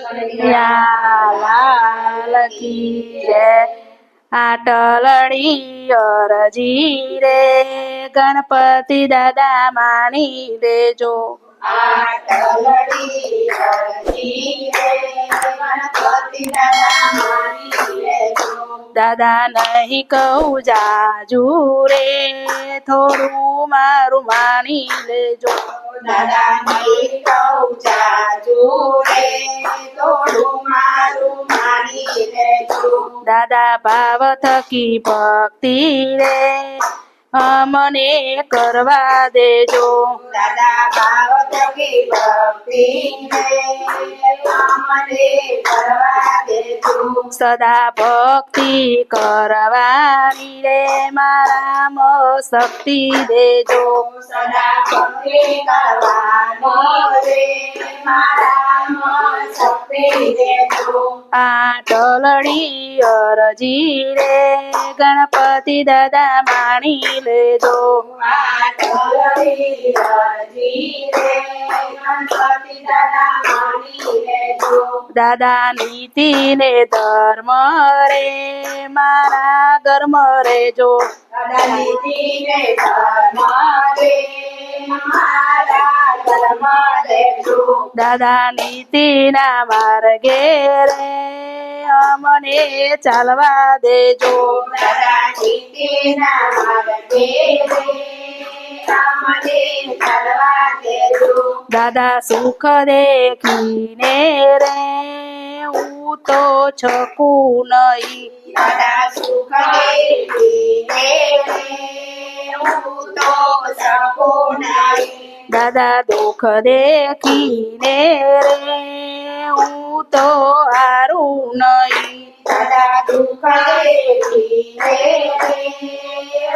જય આટલડી અરજી રે ગણપતિ દાદા માણી દેજો આટલડી અરજી રે ગણપતિ દાદા નહીં લેજો દાદા નહીં કહું જાજુ રે થોડું મારું માણી લેજો. દાદા નહીં કહું જાજુ રે થોડું મારું માની લેજો દાદા ભાવ થકી ભક્તિ રે. અમને કરવા દેજો. દાદા ભાવ થકી ભક્તિ રે. અમને કરવા દેજો. સદા ભક્તિ કરવાની રે. મારામાં શક્તિ દેજો. સદા ભક્તિ કરવાનો રે. મારા મન આટલડી અરજી રે ગણપતિ દાદા માણી લેજો દાદા નીતિ ને ધર્મ રે મારા ધર્મ રેજો દાદા ધર્મ રે મારા ધર્મ દેજો દાદા નીતિના માર્ગે રે. અમને ચાલવા દેજો. દાદા નીતિના માર્ગે રે. દાદા સુખ દેખીને રે. હું તો છકું નહીં. દાદા સુખ દેવીને દાદા દુઃખ દેખીને રે હું તો હારું નહીં દાદા દુઃખ દેવીને રે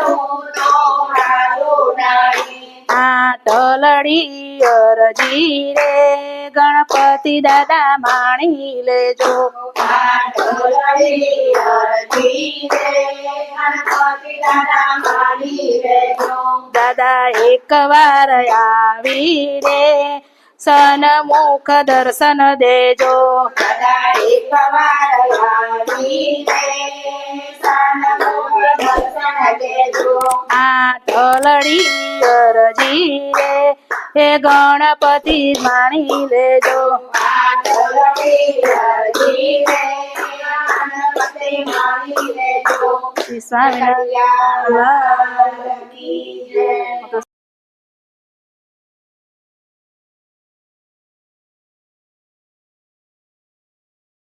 હું તો હારું નહીં આટલડી અરજી રે. ગણપતિ દાદા માણી લેજો. દાદા માની લેજો દાદા એક વાર આવી રે. સન્મુખ દર્શન દેજો. દર્શન દેજો આટલડી અરજી રે એ ગણપતિ માણી લેજો. આટલી